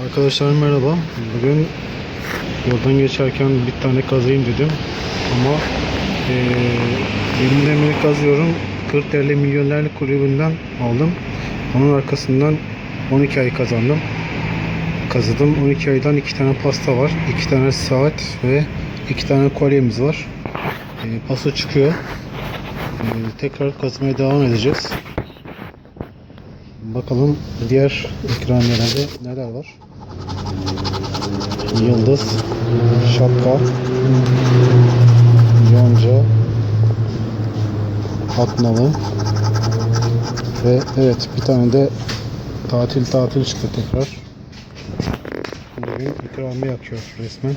Arkadaşlar merhaba. Bugün yoldan geçerken bir tane kazayım dedim. Ama eee elimde beri kazıyorum. 40 TL Milyonerlik Kulübü'nden aldım. Onun arkasından 12 ay kazandım. Kazıdım. 12 aydan 2 tane pasta var. 2 tane saat ve 2 tane kolyemiz var. Eee pasta çıkıyor. Eee, tekrar kazmaya devam edeceğiz. Bakalım diğer ikramiyelerde neler var. Yıldız, şapka, yonca, atmalı ve evet bir tane de tatil tatil çıktı tekrar. Bugün ikramiye akıyor resmen.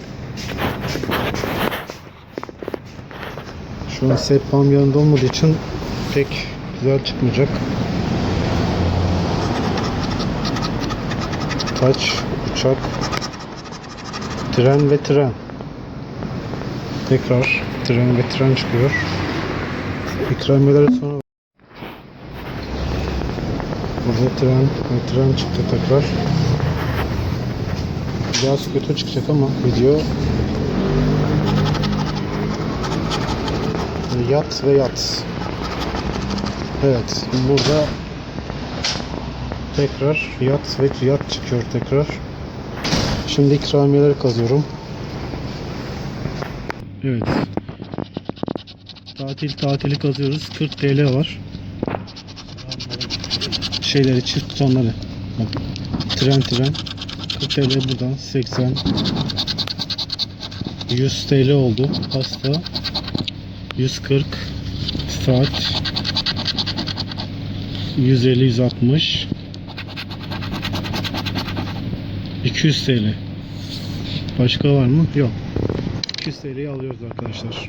Şu an sehpam yanında olmadığı için pek güzel çıkmayacak. Taç, uçak, tren ve tren. Tekrar tren ve tren çıkıyor. İkramiyeler sonra Burada tren ve tren çıktı tekrar. Biraz kötü çıkacak ama video yat ve yat. Evet burada tekrar yat ve yat çıkıyor tekrar. Şimdi ikramiyeleri kazıyorum. Evet. Tatil tatili kazıyoruz. 40 TL var. Şeyleri çift tutanları. Bak. Tren tren. 40 TL buradan 80 100 TL oldu. Pasta 140 saat 150 160 200 TL. Başka var mı? Yok. 200 TL'yi alıyoruz arkadaşlar.